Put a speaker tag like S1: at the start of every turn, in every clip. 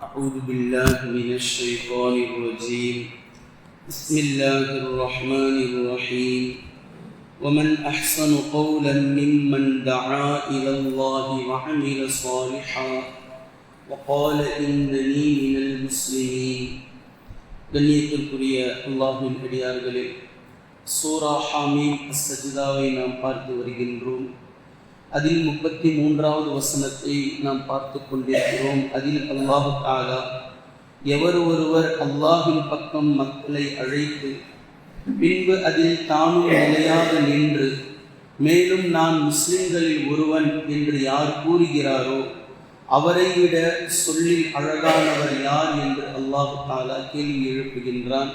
S1: أعوذ بالله من الشيطان الرجيم بسم الله الرحمن الرحيم ومن أحسن قولا ممن دعا إلى الله وعمل صالحا وقال إنني من المسلمين கண்ணியத்திற்குரிய அல்லாஹின் அடியார்களே சூரா ஹாமீம் அஸ்ஸஜிதாவை நாம் பார்த்து வருகின்றோம் அதில் முப்பத்தி மூன்றாவது வசனத்தை நாம் பார்த்து கொண்டிருக்கிறோம். அதில் அல்லாஹு தாலா எவர் ஒருவர் அல்லாஹின் பக்கம் மக்களை அழைத்து பின்பு அதில் தானும் நிலையாக நின்று மேலும் நான் முஸ்லிம்களில் ஒருவன் என்று யார் கூறுகிறாரோ அவரை விட சொல்லில் அழகானவர் யார் என்று அல்லாஹு தாலா கேள்வி எழுப்புகின்றான்.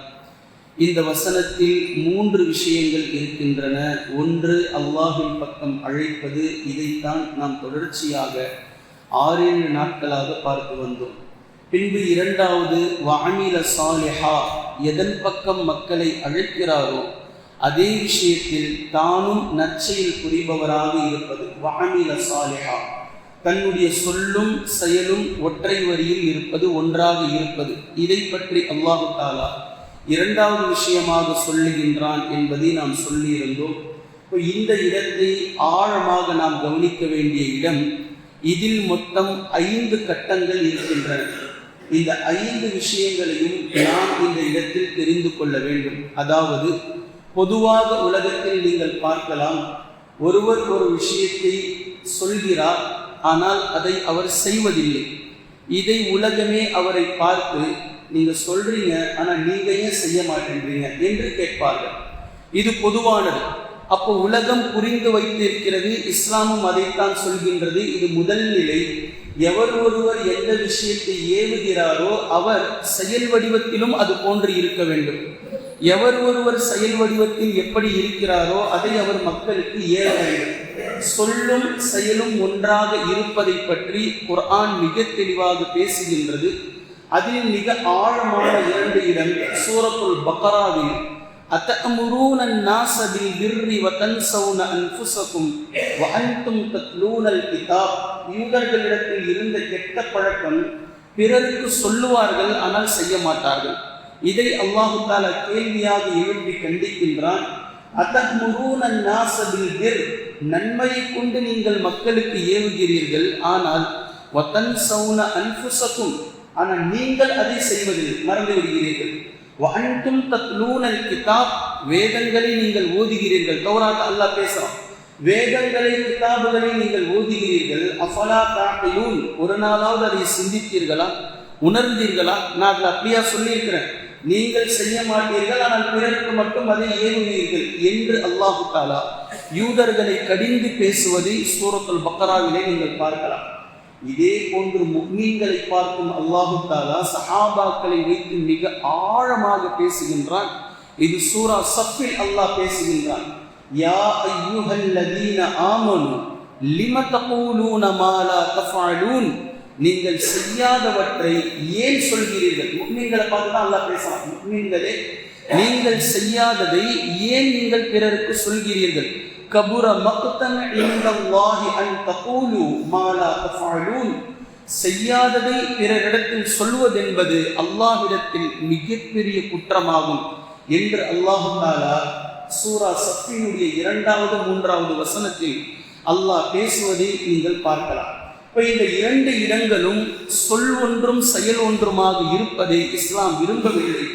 S1: இந்த வசனத்தில் மூன்று விஷயங்கள் இருக்கின்றன. ஒன்று அல்லாஹின் பக்கம் அழைப்பது. இதைத்தான் நாம் தொடர்ச்சியாக ஆறேழு நாட்களாக பார்த்து வந்தோம். பின்பு இரண்டாவது வானில சாலிஹா எதன் பக்கம் மக்களை அழைக்கிறாரோ அதே விஷயத்தில் தானும் நற்செயல் புரிபவராக இருப்பது வானில சாலிஹா தன்னுடைய சொல்லும் செயலும் ஒற்றை வரியில் இருப்பது ஒன்றாக இருப்பது. இதை பற்றி அல்லாஹு தாலா இரண்டாவது விஷயமாக சொல்லுகின்றான் என்பதை நாம் சொல்லியிருந்தோம். இப்போ இந்த இடத்தை ஆழமாக நாம் கவனிக்க வேண்டிய இடம் இதில் மொத்தம் ஐந்து கட்டங்கள் இருக்கின்றன. இந்த ஐந்து விஷயங்களையும் நாம் இந்த இடத்தில் தெரிந்து கொள்ள வேண்டும். அதாவது பொதுவாக உலகத்தில் நீங்கள் பார்க்கலாம் ஒருவர் ஒரு விஷயத்தை சொல்கிறார் ஆனால் அதை அவர் செய்வதில்லை. இதை உலகமே அவரை பார்த்து நீங்க சொல்றீங்க ஆனா நீங்க ஏன் செய்ய மாட்டேன்றீங்க என்று கேட்பார்கள். இது பொதுவானது. அப்போ உலகம் புரிந்து வைத்திருக்கிறது இஸ்லாமும் அதைத்தான் சொல்கின்றது. இது முதல் நிலை. எவர் ஒருவர் எந்த விஷயத்தை ஏவுகிறாரோ அவர் செயல் வடிவத்திலும் அது போன்று இருக்க வேண்டும். எவர் ஒருவர் செயல் வடிவத்தில் எப்படி இருக்கிறாரோ அதை அவர் மக்களுக்கு ஏற வேண்டும். சொல்லும் செயலும் ஒன்றாக இருப்பதை பற்றி குர்ஆன் மிக தெளிவாக பேசுகின்றது. அதில் மிக ஆழமான இரண்டு இடம் சூரத்துல் பக்கராவில் அத்தமுரூன الناس بالبر وتنسون انفسكم وانتم تتلون الكتاب யூதர்களிடத்தில் இருந்த கெட்ட பழக்கம் பிறருக்கு சொல்லுவார்கள் ஆனால் செய்ய மாட்டார்கள் இதை அல்லாஹு தாலா கேள்வியாக எழுப்பி கண்டிக்கின்றான் அத்தமுரூன الناس بالبر நன்மையை கொண்டு நீங்கள் மக்களுக்கு ஏவுகிறீர்கள் ஆனால் வத்தன் சவுன அன்புசக்கும் ஆனால் நீங்கள் அதை செய்வதில் மறந்து விடுகிறீர்கள் தத் தத்லூனல் கிதாப் வேதங்களை நீங்கள் ஓதுகிறீர்கள். தௌராத் அல்லாஹ் பேசலாம் வேதங்களை கிதாபுகளை நீங்கள் ஓதுகிறீர்கள். அஃபலா காட்டையும் ஒரு நாளாவது அதை சிந்தித்தீர்களா? உணர்ந்தீர்களா? நான் அதில் அப்படியா சொல்லியிருக்கிறேன். நீங்கள் செய்ய மாட்டீர்கள் ஆனால் பிறருக்கு மட்டும் அதை ஏவுவீர்கள் என்று அல்லாஹு தாலா யூதர்களை கடிந்து பேசுவதை சூரத்துல் பக்கராவிலே நீங்கள் பார்க்கலாம். இதே போன்று முக்மீன்களை பார்க்கும் அல்லாஹு தாலா சஹாபாக்களை வைத்து மிக ஆழமாக பேசுகின்றான். இது சூரா சஃபில் அல்லாஹ் பேசுகின்றான். யா ஐயுஹல் லதீன ஆமனு லிம தகூலூன மாலா தஃஅலூன்? நீங்கள் செய்யாதவற்றை ஏன் சொல்கிறீர்கள்? முக்மீன்களை பார்த்து தான் அல்லாஹ் பேசலாம் முக்மீன்களே நீங்கள் செய்யாததை ஏன் நீங்கள் பிறருக்கு சொல்கிறீர்கள்? கபுர மக்தன் இந்தல்லாஹி அன் தகூலு மாலா தஃஅலூன் செய்யாததை பிறரிடத்தில் சொல்வதென்பது அல்லாஹ்விடத்தில் மிகப்பெரிய குற்றமாகும் என்று அல்லாஹுனாலா சூரா சக்தியினுடைய இரண்டாவது மூன்றாவது வசனத்தில் அல்லாஹ் பேசுவதை நீங்கள் பார்க்கலாம். இப்போ இந்த இரண்டு இடங்களும் சொல் ஒன்றும் செயல் ஒன்றுமாக இருப்பதை இஸ்லாம் விரும்பவில்லை.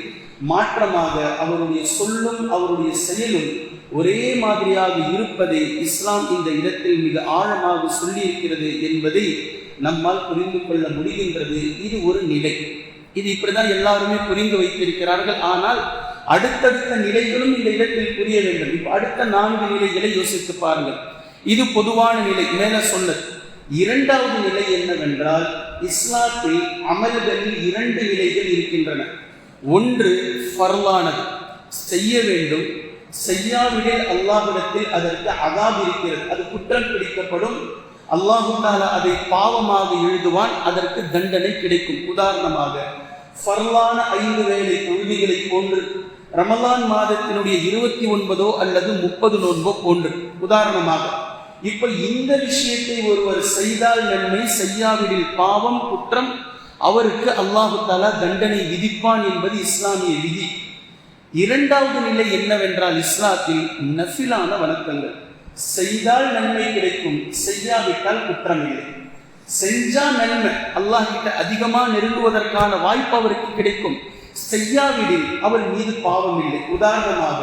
S1: மாற்றமாக அவருடைய சொல்லும் அவருடைய செயலும் ஒரே மாதிரியாக இருப்பதை இஸ்லாம் இந்த இடத்தில் மிக ஆழமாக சொல்லியிருக்கிறது என்பதை நம்மால் புரிந்து கொள்ள முடிகின்றது. இது ஒரு நிலை. இது இப்படிதான் எல்லாருமே புரிந்து வைத்திருக்கிறார்கள். ஆனால் அடுத்தடுத்த நிலைகளும் இந்த இடத்தில் புரிய வேண்டும். இப்போ அடுத்த நான்கு நிலைகளை யோசித்து பாருங்கள். இது பொதுவான நிலை. மேல சொன்னது. இரண்டாவது நிலை என்னவென்றால் இஸ்லாத்தில் அமல்களில் இரண்டு நிலைகள் இருக்கின்றன. ஒன்று ஃபர்லானது. செய்ய வேண்டும். செய்யாவிடில் அல்லாஹிடத்தில் அதற்கு அதாப் இருக்கிறது. அது குற்றம் பிடிக்கப்படும். அல்லாஹுண்டால அதை பாவமாக எழுதுவான். அதற்கு தண்டனை கிடைக்கும். உதாரணமாக ஃபர்லான ஐந்து வேலை தொழுதிகளை போன்று ரமலான் மாதத்தினுடைய இருபத்தி ஒன்பதோ அல்லது முப்பது நோன்போ போன்று. உதாரணமாக இப்ப இந்த விஷயத்தை ஒருவர் செய்தால் நன்மை செய்யாவிடில் பாவம் குற்றம் அவருக்கு அல்லாஹு தாலா தண்டனை விதிப்பான் என்பது இஸ்லாமிய விதி. இரண்டாவது நிலை என்னவென்றால் இஸ்லாத்தில் நஃபிலான வணக்கங்கள் செய்தால் நன்மை கிடைக்கும் செய்யாவிட்டால் குற்றம் இல்லை செஞ்சா நன்மை அல்லாஹ் கிட்ட அதிகமாக நெருங்குவதற்கான வாய்ப்பு அவருக்கு கிடைக்கும். செய்யாவிடில் அவர் மீது பாவம் இல்லை உதாரணமாக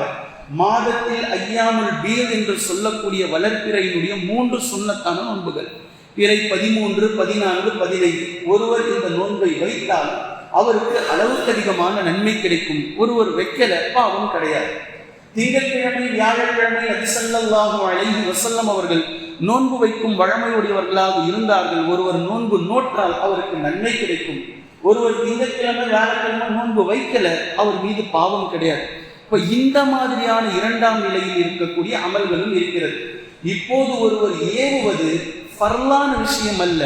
S1: மாதத்தில் ஐயாமுல் பீர் என்று சொல்லக்கூடிய வளர்ப்பிறையினுடைய மூன்று சுண்ணத்தான நோன்புகள். பிறை பதிமூன்று பதினான்கு பதினைந்து. ஒருவர் இந்த நோன்பை வைத்தால் அவருக்கு அளவுக்கு அதிகமான நன்மை கிடைக்கும். ஒருவர் வைக்கல பாவம் கிடையாது. திங்கட்கிழமை வியாழக்கிழமை நபிசல்லாஹு அழகி வசல்லம் அவர்கள் நோன்பு வைக்கும் வழமையுடையவர்களாக இருந்தார்கள். ஒருவர் நோன்பு நோற்றால் அவருக்கு நன்மை கிடைக்கும். ஒருவர் திங்கட்கிழமை வியாழக்கிழமை நோன்பு வைக்கல அவர் மீது பாவம் கிடையாது. இப்ப இந்த மாதிரியான இரண்டாம் நிலையில் இருக்கக்கூடிய அமல்களும் இருக்கிறது. இப்போது ஒருவர் ஏவுவது பரலான விஷயம் அல்ல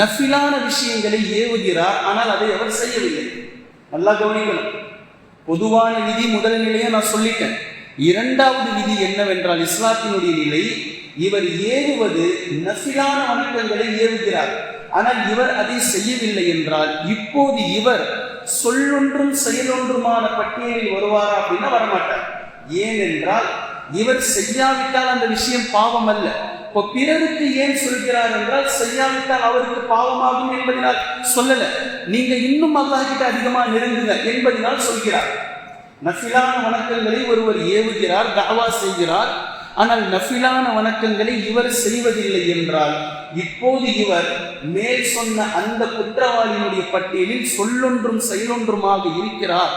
S1: நஃபிலான விஷயங்களை ஏவுகிறார் ஆனால் அதை அவர் செய்யவில்லை. நல்லா கவனிக்கணும். பொதுவான விதி முதல் நிலையை நான் சொல்லிட்டேன். இரண்டாவது விதி என்னவென்றால் இஸ்லாத்தினுடைய நிலை இவர் ஏவுவது நஃபிலான வணக்கங்களை ஏவுகிறார். ஆனால் இவர் அதை செய்யவில்லை என்றால் இப்போது இவர் சொல்லொன்றும் செயலொன்றுமான பட்டியலில் வருவாரா அப்படின்னா வரமாட்டார். ஏனென்றால் இவர் செய்யாவிட்டால் அந்த விஷயம் பாவம் அல்ல. இப்போ பிறருக்கு ஏன் சொல்கிறார் என்றால் செய்யாவிட்டால் அவருக்கு பாவமாகும் என்பதனால் சொல்லல. நீங்க இன்னும் அல்லாஹ் கிட்ட அதிகமா நெருங்குங்க என்பதனால் சொல்கிறார். நஃபிலான வணக்கங்களை ஒருவர் ஏவுகிறார் தாவா செய்கிறார். ஆனால் நஃபிலான வணக்கங்களை இவர் செய்வதில்லை என்றால் இப்போது இவர் மேல் சொன்ன அந்த குற்றவாளியினுடைய பட்டியலில் சொல்லொன்றும் செயலொன்றுமாக இருக்கிறார்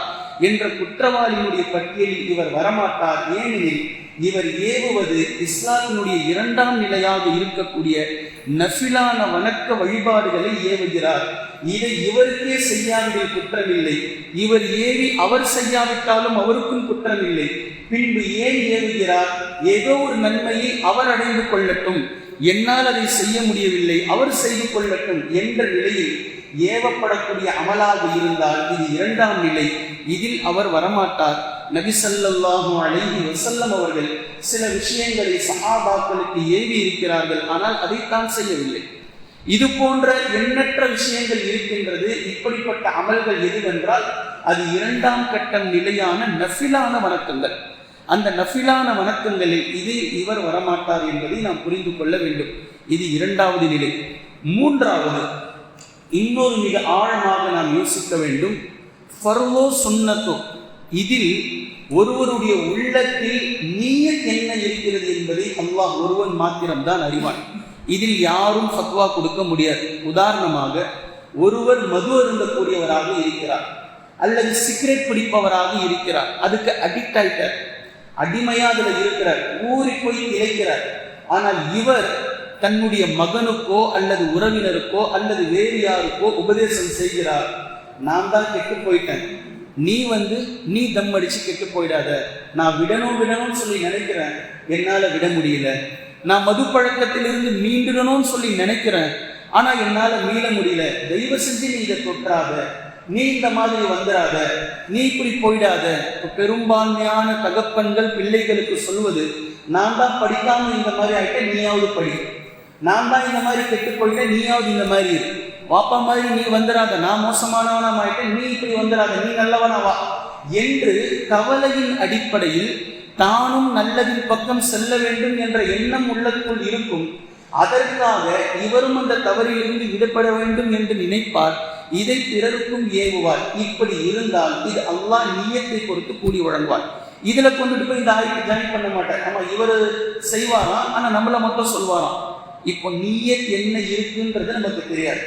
S1: என்ற குற்றவாளியினுடைய பட்டியலில் இவர் வரமாட்டார். ஏனெனில் இவர் ஏவுவது இஸ்லாத்தினுடைய இரண்டாம் நிலையாக இருக்கக்கூடிய நஃபிலான வணக்க வழிபாடுகளை ஏவுகிறார். இதை இவருக்கே செய்யாவிடில் குற்றமில்லை. இவர் ஏவி அவர் செய்யாவிட்டாலும் அவருக்கும் குற்றமில்லை. பின்பு ஏன் ஏவுகிறார்? ஏதோ ஒரு நன்மையை அவர் அடைந்து கொள்ளட்டும். என்னால் அதை செய்ய முடியவில்லை. அவர் செய்து கொள்ளட்டும் என்ற நிலையில் ஏவப்படக்கூடிய அமலாக இருந்தால் இது இரண்டாம் நிலை. இதில் அவர் வரமாட்டார். நபிசல்லாஹு அழகி வசல்லம் அவர்கள் சில விஷயங்களை சஹாபாக்களுக்கு ஏவி இருக்கிறார்கள் ஆனால் அதைத்தான் செய்யவில்லை. இது போன்ற எண்ணற்ற விஷயங்கள் இருக்கின்றது. இப்படிப்பட்ட அமல்கள் எதுவென்றால் அது இரண்டாம் கட்டம் நிலையான நஃபிலான வணக்கங்கள். அந்த நஃபிலான வணக்கங்களில் இது இவர் வரமாட்டார் என்பதை நாம் புரிந்து கொள்ள வேண்டும். இது இரண்டாவது நிலை. மூன்றாவது இன்னொரு மிக ஆழமாக நாம் யோசிக்க வேண்டும். ஃபர்வோ சுன்னத்தோ இதில் ஒருவருடைய உள்ளத்தில் நீயத் என்ன இருக்கிறது என்பதை அல்லாஹ் ஒருவன் மாத்திரம்தான் அறிவான். இதில் யாரும் ஃபத்வா கொடுக்க முடியாது. உதாரணமாக ஒருவர் மது அருந்தக்கூடியவராக இருக்கிறார். அல்லது சிகரெட் பிடிப்பவராக இருக்கிறார். அதுக்கு அடிக்ட் ஆயிட்டார். அடிமையா அதுல இருக்கிறார். ஊறி போய் இழைக்கிறார் ஆனால் இவர் தன்னுடைய மகனுக்கோ அல்லது உறவினருக்கோ அல்லது வேறு யாருக்கோ உபதேசம் செய்கிறார். நான் தான் கெட்டு போயிட்டேன். நீ வந்து நீ தம் அடிச்சு கெட்டு போயிடாத. நான் விடணும் விடணும்னு சொல்லி நினைக்கிறேன். என்னால விட முடியல. நான் மது பழக்கத்திலிருந்து மீண்டுடணும்னு சொல்லி நினைக்கிறேன். ஆனா என்னால மீள முடியல. தயவு செஞ்சு நீ இதை தொற்றாத நீ இந்த மாதிரி வந்துடாத. நீ இப்படி போயிடாத. பெரும்பான்மையான தகப்பன்கள் பிள்ளைகளுக்கு சொல்வது நான் தான் படிக்காம இந்த மாதிரி ஆகிட்டேன் நீயாவது படி. நான் தான் இந்த மாதிரி கெட்டு போயிட்டேன் நீயாவது இந்த மாதிரி இருக்கு வாப்பா மாதிரி நீ வந்துடாத நான் மோசமானவனா ஆயிட்டேன் நீ இப்படி வந்துடாத நீ நல்லவனா வா என்று கவலையின் அடிப்படையில் தானும் நல்லதின் பக்கம் செல்ல வேண்டும் என்ற எண்ணம் உள்ளதுக்குள் இருக்கும். அதற்காக இவரும் அந்த தவறிலிருந்து விடுபட வேண்டும் என்று நினைப்பார். இதை பிறருக்கும் ஏவுவார். இப்படி இருந்தால் இது அல்லாஹ் நீயத்தை பொறுத்து கூடி வழங்குவார். இதுல கொண்டுட்டு போய் இந்த ஆய்வு ஜாயின் பண்ண மாட்டார். ஆமா இவர் செய்வாராம் ஆனா நம்மள மட்டும் சொல்வாராம். இப்போ நீயத் என்ன இருக்குன்றது நமக்கு தெரியாது.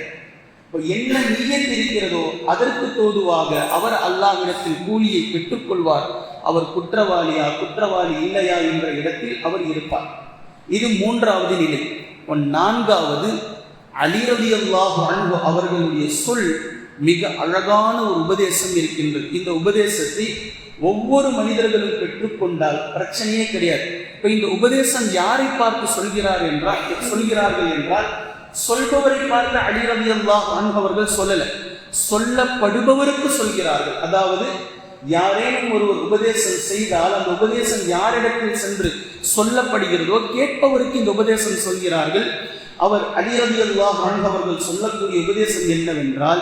S1: என்ன நீயத் இருக்கிறதோ அதற்கு தோதுவாக அவர் அல்லாவிடத்தில் கூலியை பெற்றுக்கொள்வார். அவர் குற்றவாளியா குற்றவாளி இல்லையா என்ற இடத்தில் அவர் இருப்பார். இது மூன்றாவது நிலை. நான்காவது அலிரதி அல்லாஹ் அன்பு அவர்களுடைய சொல் மிக அழகான ஒரு உபதேசம் இருக்கின்றது. இந்த உபதேசத்தை ஒவ்வொரு மனிதர்களும் பெற்றுக்கொண்டால் பிரச்சனையே கிடையாது. இப்ப இந்த உபதேசம் யாரை பார்த்து சொல்கிறார் என்றால் சொல்கிறார்கள் என்றால் சொல்பவரை பார்த்த அலி ரவி அல்லாஹ் அவர்கள் சொல்லல. சொல்லப்படுபவருக்கு சொல்கிறார்கள். அதாவது யாரேனும் ஒருவர் உபதேசம் செய்தால் அந்த உபதேசம் யாரிடத்தில் சென்று சொல்லப்படுகிறதோ கேட்பவருக்கு இந்த உபதேசம் சொல்கிறார்கள். அவர் அலிரதி அல்லாஹ் அவர்கள் சொல்லக்கூடிய உபதேசம் என்னவென்றால்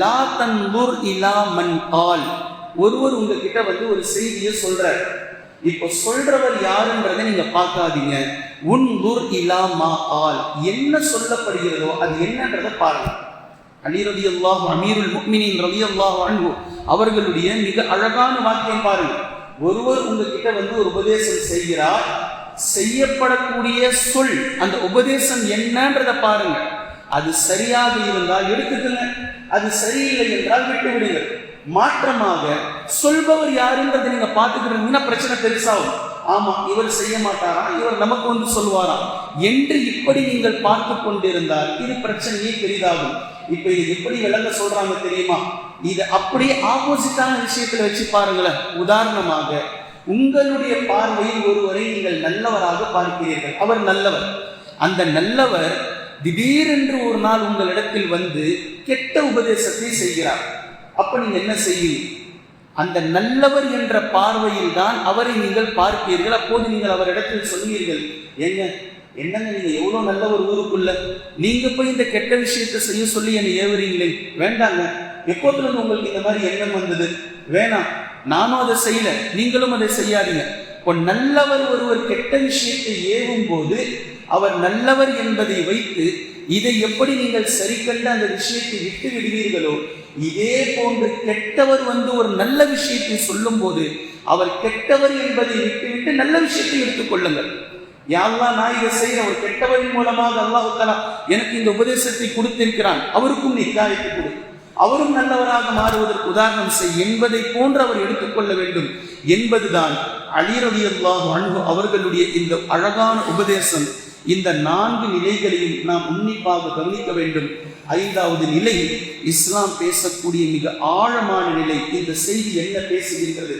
S1: லா தன்துர் இலா மன் ஆல் ஒருவர் உங்ககிட்ட வந்து ஒரு செய்தியை சொல்றார். இப்போ சொல்றவர் யாருன்றதை நீங்க பார்க்காதீங்க. உன்துர் இலா மா ஆல். என்ன சொல்லப்படுகிறதோ அது என்னன்றதை பாருங்க. அலி ரதி அல்லாஹ் அமீருல் முக்மினின் ரதி அல்லாஹ் அன்பு அவர்களுடைய மிக அழகான வாக்கியம் பாருங்க. ஒருவர் உங்ககிட்ட வந்து ஒரு உபதேசம் செய்கிறார் செய்யப்படக்கூடிய சொல் அந்த உபதேசம் என்னன்றதை பாருங்க. அது சரியாக இருந்தால் எடுத்துக்கங்க. அது சரியில்லை என்றால் விட்டு விடுங்கள் மாற்றமாக சொல்பவர் யாருன்றதை நீங்க பார்த்துக்கிட்டீங்கன்னா பிரச்சனை பெருசாகும். ஆமா இவர் செய்ய மாட்டாரா? இவர் நமக்கு வந்து சொல்லுவாராம் என்று இப்படி நீங்கள் பார்த்து கொண்டிருந்தால் இது பிரச்சனையே பெரிதாகும். இப்ப இது எப்படி விளங்க சொல்றாங்க தெரியுமா? இது அப்படியே ஆப்போசிட்டான விஷயத்துல வச்சு பாருங்களேன். உதாரணமாக உங்களுடைய பார்வையில் ஒருவரை நீங்கள் நல்லவராக பார்க்கிறீர்கள். அவர் நல்லவர். அந்த நல்லவர் திடீரென்று ஒரு நாள் உங்களிடத்தில் வந்து கெட்ட உபதேசத்தை செய்கிறார். அப்ப நீங்க என்ன செய்வீங்க? அந்த நல்லவர் என்ற பார்வையில் தான் அவரை நீங்கள் பார்ப்பீர்கள். அப்போது நீங்கள் அவரிடத்தில் சொல்வீர்கள் ஏங்க என்னங்க நீங்க எவ்வளவு நல்ல ஒரு ஊருக்குள்ள? நீங்க போய் இந்த கெட்ட விஷயத்தை செய்ய சொல்லி என்னை ஏவுறீங்களே. வேண்டாங்க எப்போதுல இருந்து உங்களுக்கு இந்த மாதிரி எண்ணம் வந்தது. வேணாம் நானும் அதை செய்யல நீங்களும் அதை செய்யாதீங்க. இப்போ நல்லவர் ஒருவர் கெட்ட விஷயத்தை ஏவும் போது அவர் நல்லவர் என்பதை வைத்து இதை எப்படி நீங்கள் சரி கண்டு அந்த விஷயத்தை விட்டு விடுவீர்களோ இதே போன்று கெட்டவர் வந்து ஒரு நல்ல விஷயத்தை சொல்லும் போது அவர் கெட்டவர் என்பதை விட்டுவிட்டு நல்ல விஷயத்தை எடுத்துக்கொள்ளுங்கள் யாரெல்லாம் நான் இதை செய்யற ஒரு கெட்டவரின் மூலமாக அல்லாஹு எனக்கு இந்த உபதேசத்தை கொடுத்திருக்கிறான். அவருக்கும் நீ ஹிதாயத்தை கொடு. அவரும் நல்லவராக மாறுவதற்கு உதாரணம் செய். என்பதை போன்று அவர் எடுத்துக்கொள்ள வேண்டும். என்பதுதான் அலிரதி அல்லாஹ் அன்பு அவர்களுடைய இந்த அழகான உபதேசம். இந்த நான்கு நிலைகளையும் நாம் உன்னிப்பாக கவனிக்க வேண்டும். ஐந்தாவது நிலை இஸ்லாம் பேசக்கூடிய மிக ஆழமான நிலை. இந்த செய்தி என்ன பேசுகின்றது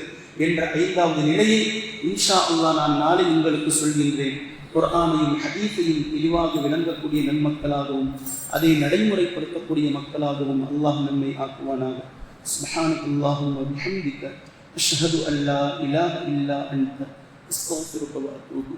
S1: என்ற ஐந்தாவது நிலையை இன்ஷா அல்லா நான் நாளை உங்களுக்கு சொல்கின்றேன். குர்ஆனையும் ஹதீஃபையும் தெளிவாக விளங்கக்கூடிய நன்மக்களாகவும் அதை நடைமுறைப்படுத்தக்கூடிய மக்களாகவும் அல்லாஹ் நம்மை ஆக்குவானாக. சுப்ஹானக அல்லாஹும்ம வபிஹம்திக அஷ்ஹது அன் லா இலாஹ இல்லா அன்த. அஸ்தக்ஃபிருக வ அத்தூபு